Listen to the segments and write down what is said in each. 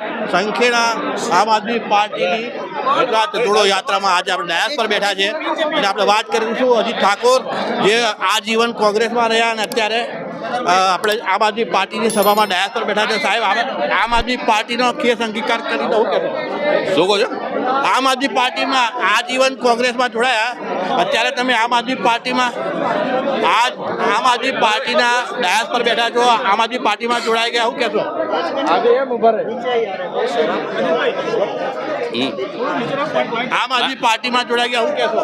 સંખેડા આમ આદમી પાર્ટીની ગુજરાત જોડો યાત્રામાં આજે આપણે ડાયસ પર બેઠા છે. અને આપણે વાત કરીશું અજીત ઠાકોર જે આજીવન કોંગ્રેસમાં રહ્યા અને અત્યારે આપણે આમ આદમી પાર્ટીની સભામાં ડાયસ પર બેઠા છે. સાહેબ આપણે આમ આદમી પાર્ટીનો કેસ અંગીકાર કરી દઉં કે શું કહો છો? આમ આદમી પાર્ટીમાં આજીવન કોંગ્રેસમાં જોડાયા અત્યારે તમે આમ આદમી પાર્ટીમાં આજ આમ આદમી પાર્ટીના ડાયસ પર બેઠા છો, આમ આદમી પાર્ટીમાં જોડાઈ ગયા, શું કહેશો? આમ આદમી પાર્ટીમાં જોડાઈ ગયા શું કહેશો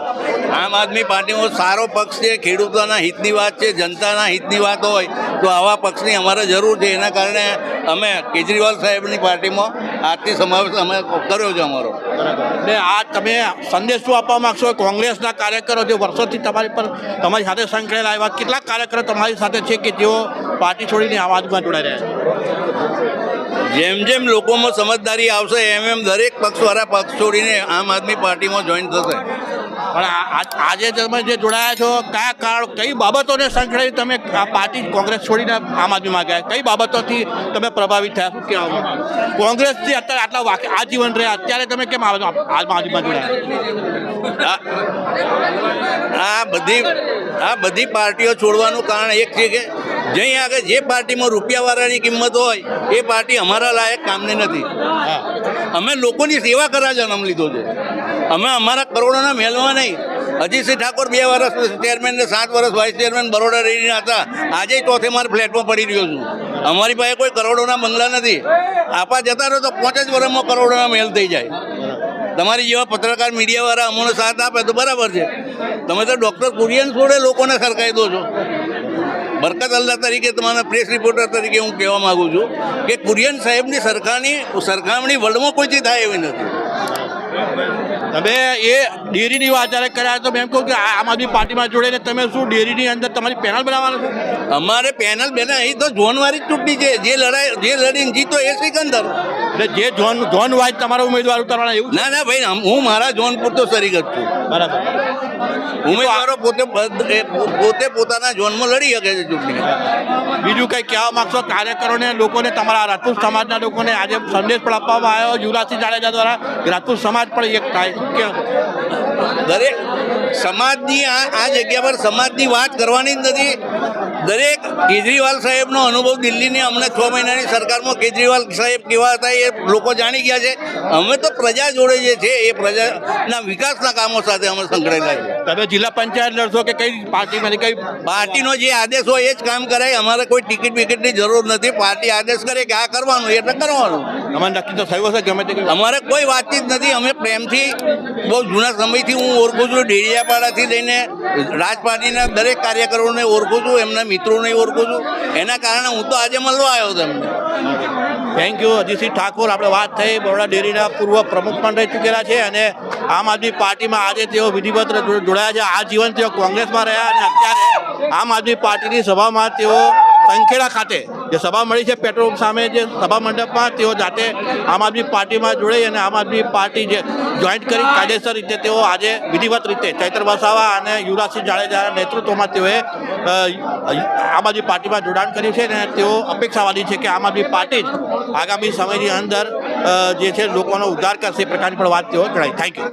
આમ આદમી પાર્ટીનો સારો પક્ષ છે, ખેડૂતોના હિતની વાત છે, જનતાના હિતની વાત હોય, તો આવા પક્ષની અમારે જરૂર છે. એના કારણે અમે કેજરીવાલ સાહેબની પાર્ટીમાં આજથી સમાવેશ અમે કર્યો છે અમારો. ને આ તમે સંદેશ શું આપવા માગશો, કોંગ્રેસના કાર્યકરો જે વર્ષોથી તમારી પર, તમારી સાથે સંકળાયેલા એવા કેટલાક કાર્યકરો તમારી સાથે છે કે જેઓ પાર્ટી છોડીને આવાજમાં જોડાઈ રહ્યા છે? જેમ જેમ લોકોમાં સમજદારી આવશે એમ એમ દરેક પક્ષવાળા પક્ષ છોડીને આમ આદમી પાર્ટીમાં જોઈન થશે. પણ આજે તમે જે જોડાયા છો કયા કારણ કઈ બાબતોને સંકળાવી તમે આ પાર્ટી કોંગ્રેસ છોડીને આમ આદમીમાં ગયા? કઈ બાબતોથી તમે પ્રભાવિત થયા? શું કહેવા કોંગ્રેસથી અત્યારે આટલા વાક્ય આજીવન રહ્યા અત્યારે તમે કેમ આમ આમ આદમીમાં જોડાયા? આ બધી આ બધી પાર્ટીઓ છોડવાનું કારણ એક છે કે જઈ આગળ જે પાર્ટીમાં રૂપિયાવાળાની કિંમત હોય એ પાર્ટી અમારા લાયક કામની નથી. હા. અમે લોકોની સેવા કરવા જન્મ લીધો છે. અમે અમારા કરોડોના મેળવા નહીં. અજીતસિંહ ઠાકોર બે વર્ષ ચેરમેન ને સાત વર્ષ વાઇસ ચેરમેન બરોડા રહીને હતા. આજે ચોથે માર ફ્લેટમાં પડી રહ્યો છું. અમારી પાસે કોઈ કરોડોના બંગલા નથી. આપા જતા રહો તો પાંચ જ વર્ષમાં કરોડોના મેલ થઈ જાય. તમારી જેવા પત્રકાર મીડિયાવાળા અમોનો સાથ આપે તો બરાબર છે. તમે તો ડૉક્ટર કુરિયન છોડે લોકોને સરકાઈ દો છો. બરકત અલ્લા તરીકે તમારા પ્રેસ રિપોર્ટર તરીકે હું કહેવા માગું છું કે કુરિયન સાહેબની સરકારની સરખામણી વર્લ્ડમાં કોઈથી થાય એવી નથી. તમે એ ડેરીની વાત જ્યારે કર્યા તો મેં કહું કે આ આમ આદમી પાર્ટીમાં જોડે તમે શું ડેરીની અંદર તમારી પેનલ બનાવવાનું છે? અમારે પેનલ બેના અહીં તો ઝોનવારી જ ચૂંટણી છે. જે લડાઈ જે લડીને જીતો એ સિકંદર. એટલે જે ઝોન ઝોન વાઇઝ તમારા ઉમેદવાર ઉતારવાના એવું ના ના ભાઈ હું મારા ઝોન પૂરતો સરીગત છું. બરાબર. ઉમેદવારો પોતે પોતે પોતાના ઝોનમાં લડી શકે છે ચૂંટણી બીજું કંઈ કહેવા માગશો? કાર્યકરોને લોકોને તમારા રાજપૂત સમાજના લોકોને આજે સંદેશ પણ આપવામાં આવ્યો. યુવરાજસિંહ જાડેજા દ્વારા રાજપૂત સમાજ પણ એક થાય? દરેક સમાજની આ આ જગ્યા પર સમાજની વાત કરવાની જ નથી. દરેક કેજરીવાલ સાહેબનો અનુભવ દિલ્હીની અમને છ મહિનાની સરકારમાં કેજરીવાલ સાહેબ કેવા હતા એ લોકો જાણી ગયા છે. અમે તો પ્રજા જોડે જે છે એ પ્રજાના વિકાસના કામો સાથે અમે સંકળાયેલા છીએ. તમે જિલ્લા પંચાયત લડશો કે કઈ પાર્ટીમાં કઈ પાર્ટીનો જે આદેશ હોય એ જ કામ કરાય. અમારે કોઈ ટિકિટ વિકિટની જરૂર નથી. પાર્ટી આદેશ કરે કે આ કરવાનું એટલે કરવાનું. અમારે નક્કી તો થયું હશે ગમે તે અમારે કોઈ વાતચીત નથી. અમે પ્રેમથી બહુ જૂના સમયથી હું ઓળખું છું. ડેડિયાપાડાથી લઈને રાજપાટીના દરેક કાર્યકરોને ઓળખું છું. એમના મિત્રોને ઓળખું છું. એના કારણે હું તો આજે મળવા આવ્યો તમને થેન્ક યુ અજીતસિંહ ઠાકોર. આપણે વાત થઈ, બરોડા ડેરીના પૂર્વ પ્રમુખ પણ રહી ચૂકેલા છે અને આમ આદમી પાર્ટીમાં આજે તેઓ વિધિવત જોડાયા છે. આ જીવન તેઓ કોંગ્રેસમાં રહ્યા અને અત્યારે આમ આદમી પાર્ટીની સભામાં તેઓ સંખેડા ખાતે જે સભા મળી છે, પેટ્રોલ સામે જે સભા મંડપમાં તેઓ જાતે આમ આદમી પાર્ટીમાં જોડાઈ અને આમ આદમી પાર્ટી જે જોઈન્ટ કરી કાયદેસર રીતે તેઓ આજે વિધિવત રીતે ચૈત્ર વસાવા અને યુવરાજસિંહ જાડેજાના નેતૃત્વમાં તેઓએ આમ આદમી પાર્ટીમાં જોડાણ કર્યું છે અને તેઓ અપેક્ષાવાદી છે કે આમ આદમી પાર્ટી જ આગામી સમયની અંદર જે છે, લોકોનો ઉદ્ધાર કરશે, એ પ્રકારની પણ વાત તેઓ જણાવી. Thank you